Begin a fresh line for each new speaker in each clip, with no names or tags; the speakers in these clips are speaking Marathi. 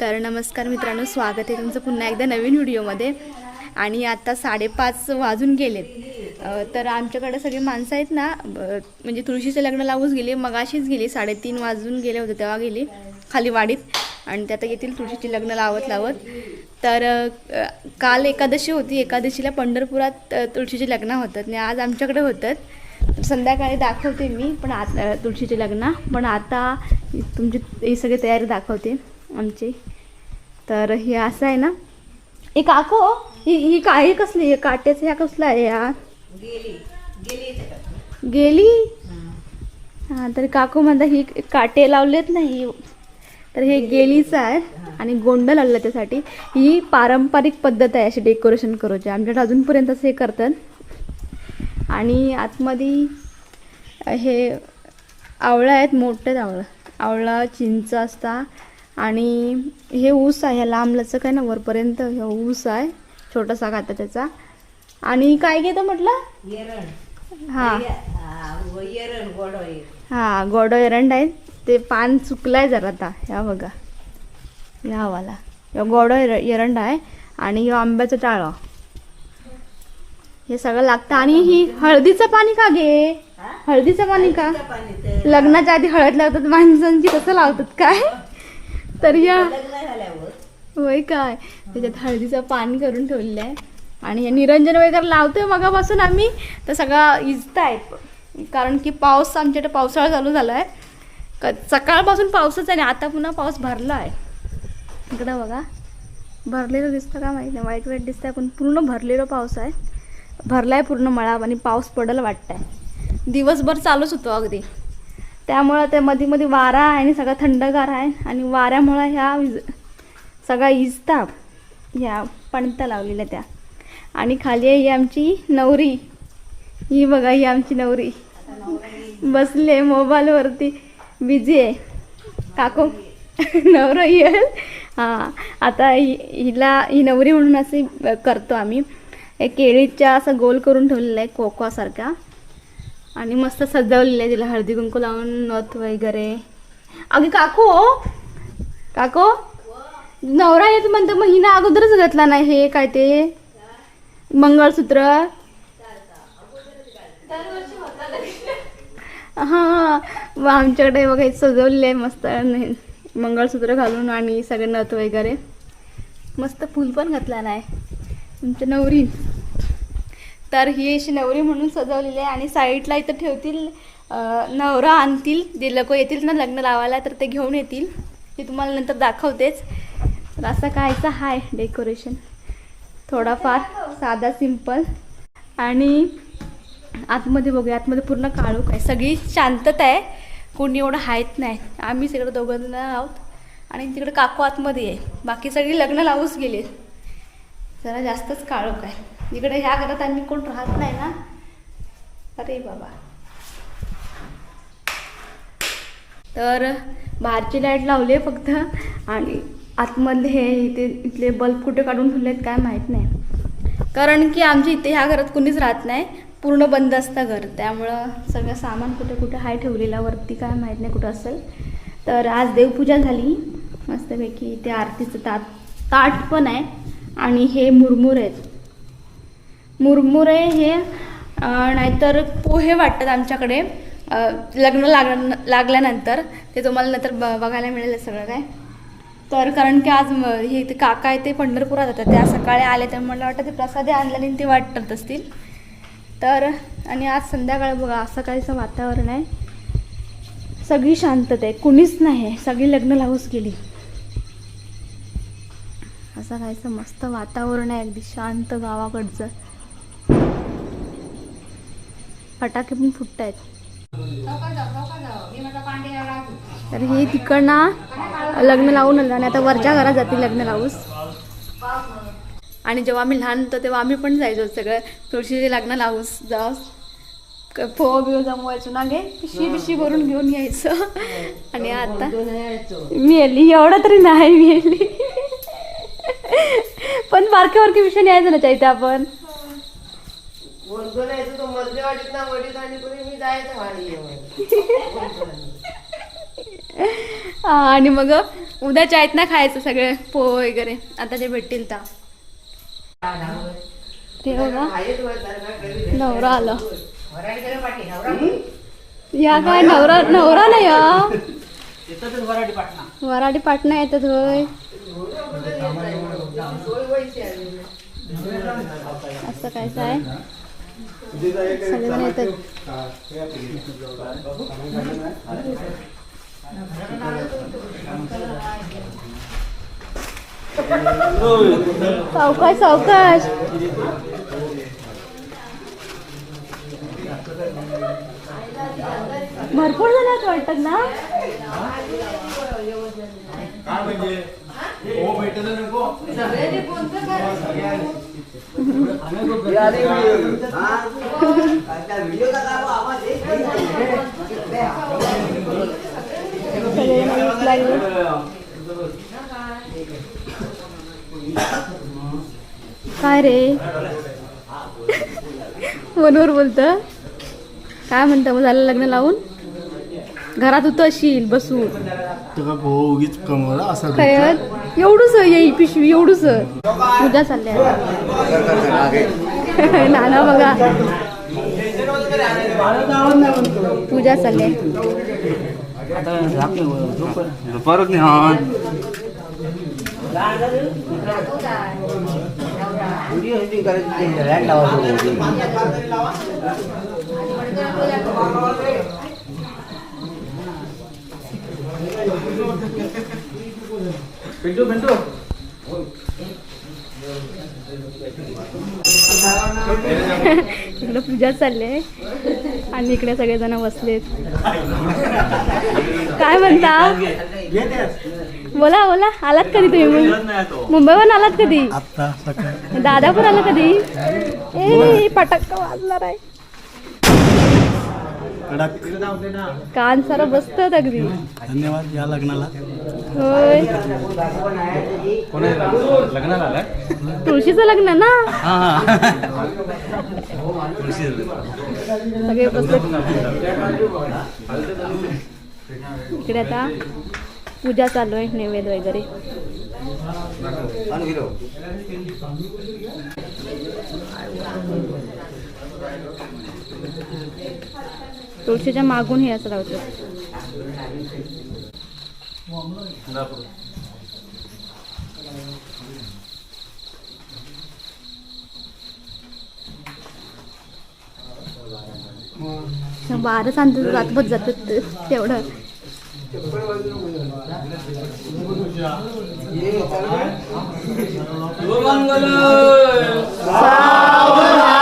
तर नमस्कार मित्रांनो स्वागत आहे तुमचं पुन्हा एकदा नवीन व्हिडिओमध्ये. आणि आता साडेपाच वाजून गेलेत. तर आमच्याकडे सगळी माणसं आहेत ना ब- म्हणजे तुळशीचे लग्न लावूच गेली मगाशीच गेली साडेतीन वाजून गेले होते तेव्हा गेली खाली वाडीत. आणि त्यात येतील तुळशीची लग्न लावत लावत. तर काल एकादशी होती एकादशीला पंढरपुरात तुळशीचे लग्न होतात आणि आज आमच्याकडे होतात संध्याकाळी दाखवते मी पण आता तुळशीचे लग्न. पण आता तुमची ही सगळी तयारी दाखवते. आमची. तर हे असं आहे ना. हे काको ही. ही काय हे कसली हे काट्याचं ह्या कसलं आहे या गेली. हां. तर काकू म्हणता ही काटे लावलेत नाही तर हे गेलीचं आहे आणि गोंड लावलं त्यासाठी. ही पारंपरिक पद्धत आहे अशी डेकोरेशन करूची. आमच्याकडे अजूनपर्यंत असं हे करतात. आणि आतमध्ये हे आवळा आहेत मोठे आवळा. आवळा चिंच असता. आणि हे ऊस आहे ह्या लांब लचक आहे ना वरपर्यंत हे ऊस आहे छोटासा खाता त्याचा. आणि काय घेतं म्हटलं? हां. हा गोड एरंड आहे. ते पान चुकलाय जरा आता ह्या बघा. ह्या हवाला ह्यो गोड एर- एरंड आहे आणि ह्यो आंब्याचं टाळं. हे सगळं लागतं. आणि ही हळदीचं पाणी का घे हळदीचं पाणी का? लग्नाच्या आधी हळद लावतात माणसांची कसं लावतात काय? तर या. होय काय? त्याच्यात हळदीचं पाणी करून ठेवलेलं आहे. आणि हे निरंजन वगैरे लावतोय मगापासून आम्ही. तर सगळा इजत आहेत कारण की पाऊस आमच्याकडे पावसाळा चालू झाला आहे क सकाळपासून पाऊसच आहे आणि आता पुन्हा पाऊस भरला आहे इकडं बघा. भरलेलं दिसतं का माहिती नाही. वाईट वाईट दिसतंय पण पूर्ण भरलेलं पाऊस आहे. भरला आहे पूर्ण मळा आणि पाऊस पडेल वाटतं आहे दिवसभर चालूच होतो अगदी. त्यामुळं ते मध्ये मध्ये वारा आहे आणि सगळं थंडगार आहे आणि वाऱ्यामुळं ह्या विज सगळा इजता ह्या पणत्या लावलेल्या त्या. आणि खाली आहे ही आमची नवरी. ही बघा ही आमची नवरी. बसली आहे मोबाईलवरती. बिझी आहे. काको नवरा येईल. हां आता हिला ही नवरी म्हणून असे करतो आम्ही. एक केळीच्या असं गोल करून ठेवलेलं आहे कोकोसारखा आणि मस्त सजवलेलं आहे तिला हळदी कुंकू लावून नथ वगैरे. अगे काकू हो काको नवरा येत म्हणतो मग अगोदरच घातला नाही हे काय ते? मंगळसूत्र. हा मग आमच्याकडे बघा सजवलेलं आहे मस्त. मंगळसूत्र घालून आणि सगळे नथ वगैरे. मस्त फुल पण घातला नाही. तुमच्या नवरी तर ही अशी नवरी म्हणून सजवलेली आहे आणि साईडला इथं ठेवतील नवरा आणतील. जे लोक येतील ना लग्न लावायला तर ते घेऊन येतील. ते तुम्हाला नंतर दाखवतेच. तर असं कायचं? आहे डेकोरेशन. थोडाफार साधा सिंपल. आणि आतमध्ये बघूया आतमध्ये पूर्ण काळोख आहे. सगळी शांतता आहे. कोणी एवढं आहेत नाही. आम्ही सगळं दोघं जण आहोत. आणि तिकडे काकू आतमध्ये आहे. बाकी सगळी लग्न लावूच गेले जरा जास्तच काळोख आहे. इकडे ह्या घरात आम्ही कोण राहत नाही ना? अरे बाबा. तर बाहेरची लाइट लावली आहे फक्त आणि आतमधले हे इथे इथले बल्ब कुठे काढून ठेवले आहेत काय माहीत नाही. कारण की आमच्या इथे ह्या घरात कुणीच राहत नाही. पूर्ण बंद असतं घर. त्यामुळं सगळं सामान कुठे कुठे हाय ठेवलेलं वरती काय माहीत नाही कुठं असेल. तर आज देवपूजा झाली. मस्तपैकी इथे आरतीचं ताट ताट पण आहे. आणि हे मुरमुर आहेत. मुरमुरे हे नाहीतर पोहे वाटतात आमच्याकडे. लग्न लाग लागल्यानंतर. ते तुम्हाला नंतर ब बघायला मिळेल सगळं काय. तर कारण की आज म- हे ते काका आहे ते पंढरपुरात जातात त्या सकाळी आले तर मला वाटतं ते प्रसादे आणलेले ते वाटत असतील. तर आणि आज संध्याकाळ बघा असं काहीचं वातावरण आहे. सगळी शांतता आहे. कुणीच नाही आहे. सगळी लग्न लावूच गेली. असं काहीचं मस्त वातावरण आहे. अगदी शांत गावाकडचं. फटाके पण फुटत आहेत तर हे तिकडनं लग्न लावून आलं आणि आता वरच्या घरात जाते लग्न लावूस. आणि जेव्हा आम्ही लहान होतो तेव्हा आम्ही पण जायचो सगळं. तुळशीचे लग्न लावूस जाऊस. फो बिओ जमवायचो ना गे पिशी पिशी भरून घेऊन यायचं. आणि आता मेली एवढं तरी नाही मेली पण बारके बारके विषय न्यायचं ना चाहते आपण.
ना वडीत आणि कोणी मी जायचं वाडी
हा, आणि मग उद्याच्या आहेत ना खायचं सगळे पो वगैरे? आता जे भेटतील ते. नवरा आला. या काय नवरा नवरा नाही या वराडी पाटणा. येतात होय. असं काय येतात सावकाश सावकाश. भरपूर जण आहेत वाटतात ना काय रे? फोनवर बोलत काय म्हणतं? मग झालं लग्न लावून? घरात होतं अशील बसून.
तुका भाऊ उगीच कमवला असा
काय एवढूच येई पिशवी एवढूच पूजा चालल्या नाना बघा. पूजा चालल्या
दुपारच नाही हा
इकडे पूजा चालले आणि इकडे सगळेजण बसलेत. काय म्हणता? बोला बोला. आलात कधी तुम्ही? मुंबईवरून आलात कधी?
आता सकाळी.
दादा पण आला कधी? ए पटाक्का वाजणार आहे.
कडक.
कान सारं बसतात अगदी.
धन्यवाद या लग्नाला.
होय.
लग्नाला आलाय
तुळशीचं लग्न ना? सगळे बसले. इकडे आता पूजा चालू आहे नैवेद्य वगैरे. तुळशीच्या मागून हे असं लावतो बारा सांगतात रातभर जातात तेवढं.
सावला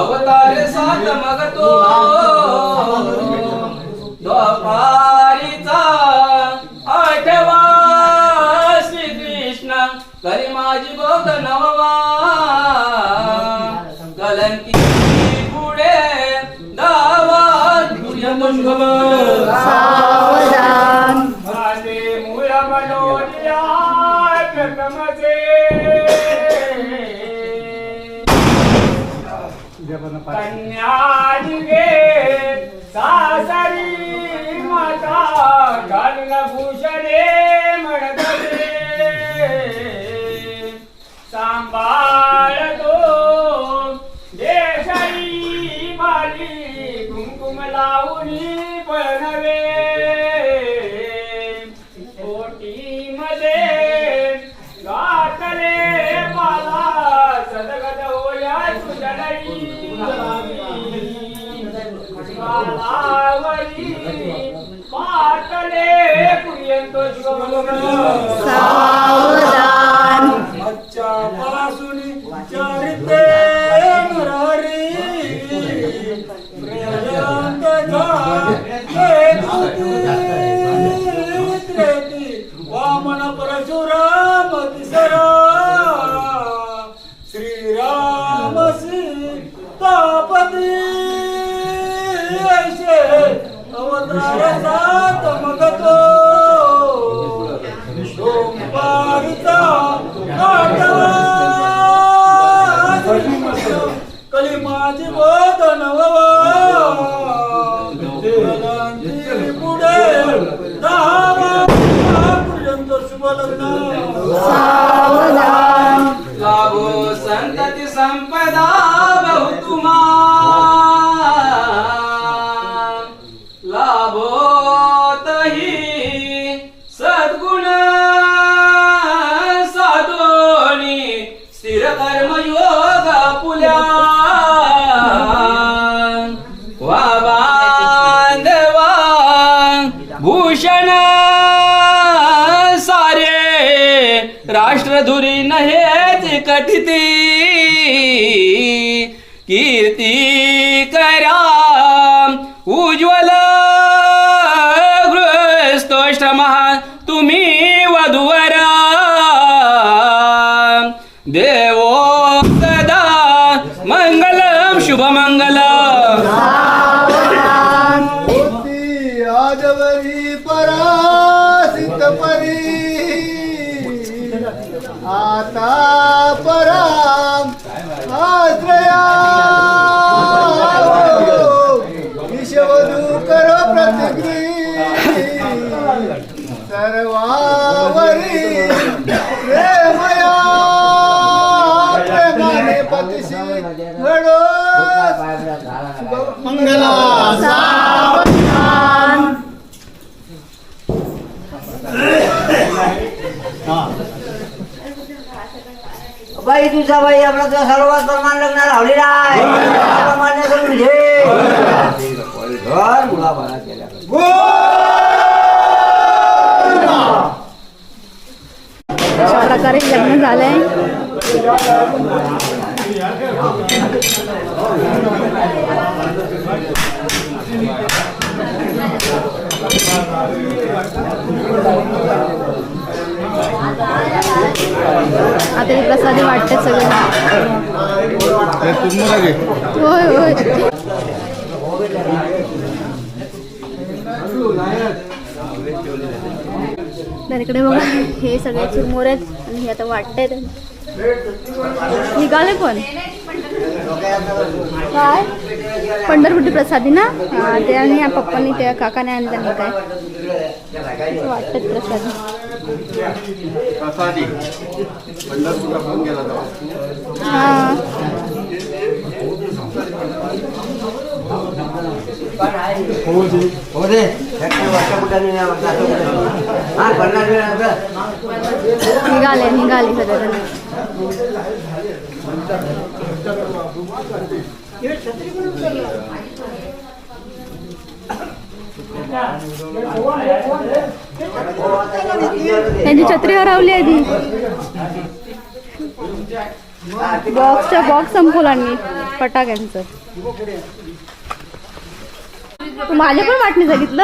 अवतार सात मग तो सासरी माता घालून भूषणे सांभाळ कुयंतो अच्छा पासुनी चारिते Landa! कर्मयोग पुल्या. वा बांधवा भूषण सारे. राष्ट्रधुरी नहेच कथिती कीर्ती
मंगल। आजवरी परासित परी। आता पराम आश्रया। विषवधू कर प्रतिग्री सर्वावरी प्रेमया। प्रेमाने पतिशी घडो। मंगला.
बाई तुझा बाई आपला तुझा सर्वात प्रमाण लग्न लावलेला आहे. मान्य करून घे. घर मुलाबाळा केल्या
अशा प्रकारे लग्न झालंय. आता ही प्रसादी वाटते सगळे. होय होय. तर इकडे बघा हे सगळे चिरमुरे आहेत आणि हे आता वाटते निघाले पण काय? पंढरपुरी प्रसादी ना? हा ते आणि पप्पांनी त्या काकाने आणलं नाही काय? वाटतात प्रसादी. हा.
हो दे
निघाले निघाले सगळे त्यांची छत्री हरवली आहे ती बॉक्सच्या बॉक्स संपवला मी फटाक्यांचं तू माझ्या पण वाटणी सांगितलं?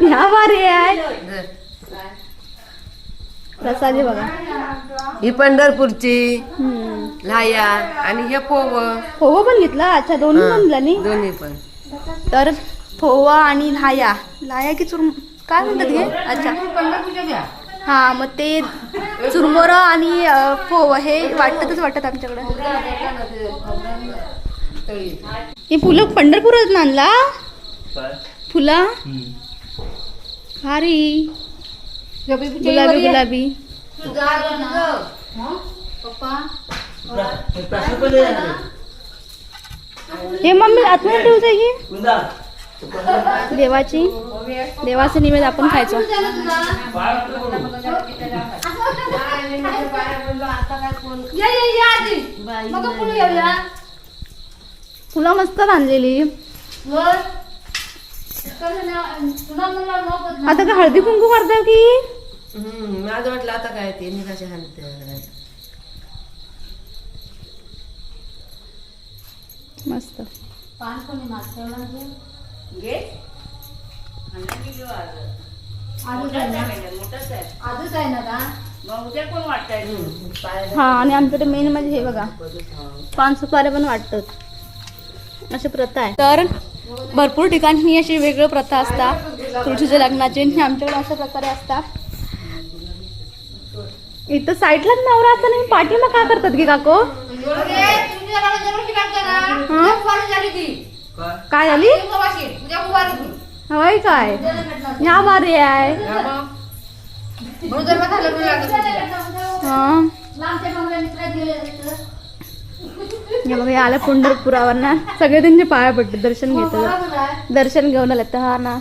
ह्या भारी आहे. प्रसादी बघा.
ही पंढरपूरची. लाया आणि हे पोव.
फोवा पण घेतला. अच्छा दोन्ही पण
दोन्ही पण.
तर फोवा आणि लाया. लाया की चुरम काय म्हणतात हे अच्छा. हा मग ते चुरमुर आणि फोव हे वाटतच वाटत आमच्याकडे. ही फुलं पंढरपूरात आणला? फुला? भारी. गुलाबी गुलाबी हे मम्मी आतमध्ये ठेवते की? देवाची. देवाचं निवेद आपण खायचो. फुलं मस्त आणलेली आता का हळदी कुंकू करताय की?
हम्म, माझं वाटलं आता काय ते निघाचे हाणते
मस्त. हा आणि आमच्याकडे मेन म्हणजे हे बघा. पान सुपारे पण वाटतात. अशी प्रथा आहे. तर भरपूर ठिकाणी अशी वेगळी प्रथा असतात. तुळशीच्या लग्नाची. आणि आमच्याकडे अशा प्रकारे असतात. इथं साईडलाच नवरा असताना पाठीमा का करतात की काको? हं? काय? झाली? हवाय काय? ह्या बारी आहे. हं. हे बघा हे आलं पंढरपुरावर ना सगळे त्यांचे पाया पडले. दर्शन घेत दर्शन घेऊन आले तर हा ना.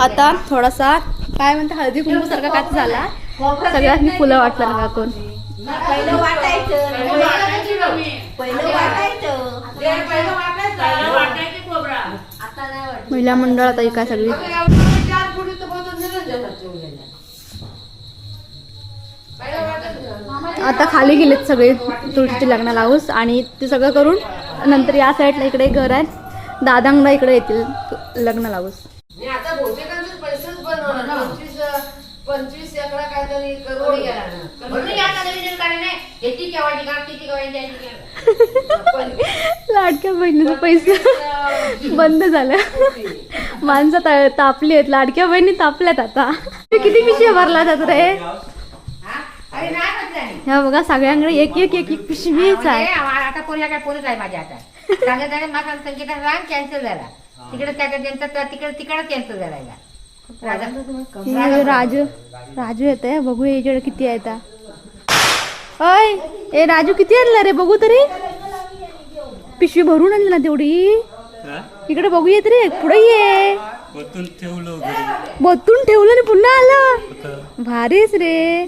आता थोडासा काय म्हणते हळदी कुंकू सारखा काय झाला? सगळ्यांनी फुलं वाटलं ना काकून
पहिलं वाटायचं. पहिलं वाटायचं.
महिला मंडळात आहे काय सगळी? आता खाली गेलेत सगळे तुळशीचे लग्न लावूस आणि ते सगळं करून नंतर या साईडला इकडे घर आहे. दादांगडा इकडे येतील. लग्न लावूस.
पंचवीस काहीतरी
लाडक्या बहिणीचं पैसे बंद झालं. माणसं ता- तापली आहेत. लाडक्या बहिणी तापल्यात आता. किती पिशव्या भरला जात रे? ह्या बघा सगळ्यांकडे एक एक एक एक पिशवीच आहे.
आता कोणला काय पोलीस आहे माझ्या आता सांगत आहे माझा संकेता रांग कॅन्सल झाला. तिकडे त्याच्या त्यांचा तिकडे तिकडे कॅन्सल झाला
हे राजू राजू येत आहे बघू याच्याकडे किती आहे आता. अय ए राजू किती आणला रे? बघू तरी. पिशवी भरून आणली ना तेवढी. इकडे बघूया तरी पुढे ये. बतून ठेवलं आणि पुन्हा आलं. भारीच रे.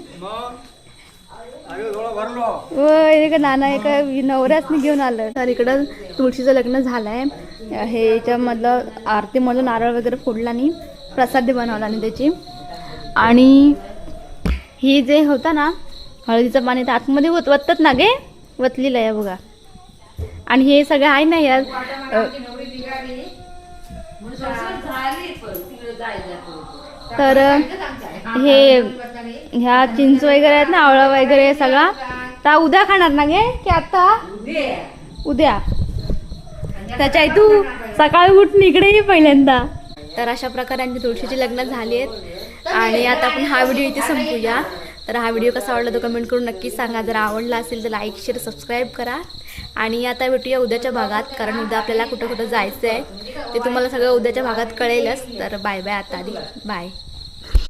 होय का नाना एका नवऱ्यासनी घेऊन आलं. तर इकडं तुळशीचं लग्न झालंय. हे याच्यामधलं आरतीमधलं नारळ वगैरे फोडला आणि प्रसाद बनवला आणि त्याची. आणि ही जे होता ना हळदीचं पाणी तर आतमध्ये वत वततात ना गे? वतलेलं आहे बघा. आणि हे सगळं आहे ना यार अ, तर हे ह्या चिंच वगैरे आहेत ना आवळा वगैरे सगळा. तर उद्या खाणार ना गे? की आता? उद्या. त्याच्या तू सकाळी उठून इकडे ये पहिल्यांदा. तर अशा प्रकारे आमची तुळशीची लग्न झाली आहेत. आणि आता आपण हा व्हिडिओ इथे संपूया. तर हा व्हिडिओ कसा आवडला तो कमेंट करून नक्की सांगा. जर आवडला असेल तर लाईक शेअर सबस्क्राईब करा. आणि आता भेटूया उद्याच्या भागात कारण उद्या आपल्याला कुठं कुठं जायचं आहे ते तुम्हाला सगळं उद्याच्या भागात कळेलच. तर बाय बाय आता आधी. बाय.